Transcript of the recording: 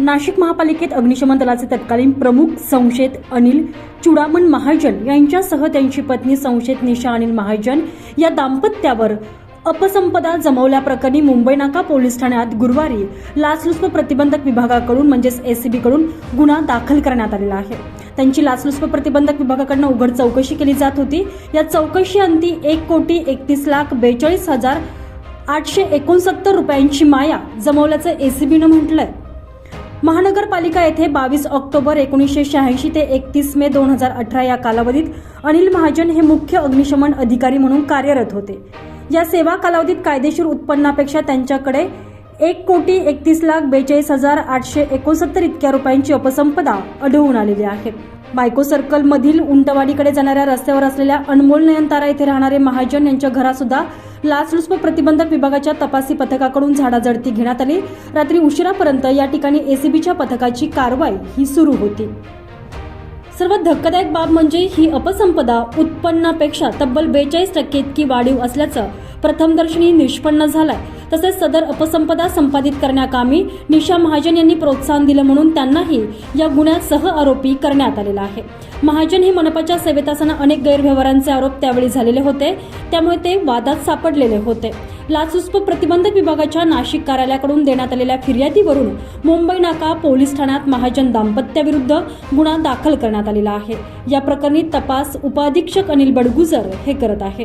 नाशिक महापालिकेत अग्निशमन दलाचे तत्कालीन प्रमुख संशयित अनिल चुडामण महाजन यांच्यासह त्यांची पत्नी संशयित निशा अनिल महाजन या दाम्पत्यावर अपसंपदा जमवल्याप्रकरणी मुंबई नाका पोलीस ठाण्यात गुरुवारी लाचलुचपत प्रतिबंधक विभागाकडून म्हणजेच एसीबीकडून गुन्हा दाखल करण्यात आलेला आहे. त्यांची लाचलुचपत प्रतिबंधक विभागाकडनं उघड चौकशी केली जात होती. या चौकशी अंती एक कोटी एकतीस लाख बेचाळीस हजार आठशे एकोणसत्तर रुपयांची माया जमवल्याचं एसीबीनं म्हटलंय. महानगरपालिका येथे बावीस ऑक्टोबर एकोणीसशे शहाऐंशी ते एकतीस मे दोन हजार अठरा या कालावधीत अनिल महाजन हे मुख्य अग्निशमन अधिकारी म्हणून कार्यरत होते. या सेवा कालावधीत कायदेशीर उत्पन्नापेक्षा त्यांच्याकडे एक कोटी एकतीस लाख बेचाळीस हजार आठशे एकोणसत्तर इतक्या रुपयांची अपसंपदा आढळून आलेली आहे. बायको सर्कल मधील उंटवाडीकडे जाणाऱ्या रस्त्यावर असलेल्या अनमोल नयनतारा येथे राहणारे महाजन यांच्या घरासुद्धा लाचलुचपत प्रतिबंधक विभागाच्या तपासी पथकाकडून झाडाझडती घेण्यात आली. रात्री उशिरापर्यंत या ठिकाणी एसीबीच्या पथकाची कारवाई ही सुरू होती. सर्वात धक्कादायक बाब म्हणजे ही अपसंपदा उत्पन्नापेक्षा तब्बल बेचाळीस टक्के इतकी वाढीव असल्याचं प्रथमदर्शनी निष्पन्न झालंय. तसेच सदर अपसंपदा संपादित करण्याकामी निशा महाजन यांनी प्रोत्साहन दिलं म्हणून त्यांनाही या गुन्ह्यात सह आरोपी करण्यात आलेला आहे. महाजन हे मनपाच्या सेवेत असताना अनेक गैरव्यवहारांचे आरोप त्यावेळी झालेले होते. त्यामुळे ते वादात सापडलेले होते. लाचलुचपत प्रतिबंधक विभागाच्या नाशिक कार्यालयाकडून देण्यात आलेल्या फिर्यादीवरून मुंबई नाका पोलीस ठाण्यात महाजन दाम्पत्याविरुद्ध गुन्हा दाखल करण्यात आलेला आहे. या प्रकरणी तपास उपाधीक्षक अनिल बडगुजर हे करत आहे.